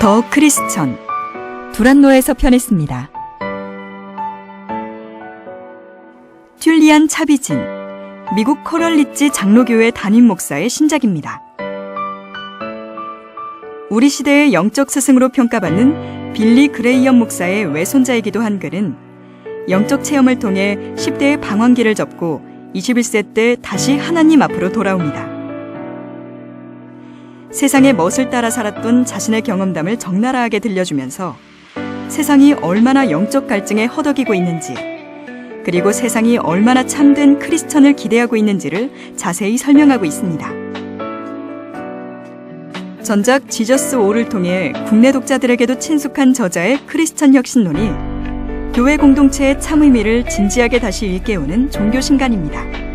더 크리스천 두란노에서 편했습니다. 튤리안 차비진 미국 코럴리지 장로교회 담임 목사의 신작입니다. 우리 시대의 영적 스승으로 평가받는 빌리 그레이엄 목사의 외손자이기도 한 글은 영적 체험을 통해 10대의 방황기를 접고 21세 때 다시 하나님 앞으로 돌아옵니다. 세상의 멋을 따라 살았던 자신의 경험담을 적나라하게 들려주면서 세상이 얼마나 영적 갈증에 허덕이고 있는지 그리고 세상이 얼마나 참된 크리스천을 기대하고 있는지를 자세히 설명하고 있습니다. 전작 지저스 오를 통해 국내 독자들에게도 친숙한 저자의 크리스천 혁신론이 교회 공동체의 참 의미를 진지하게 다시 일깨우는 종교 신간입니다.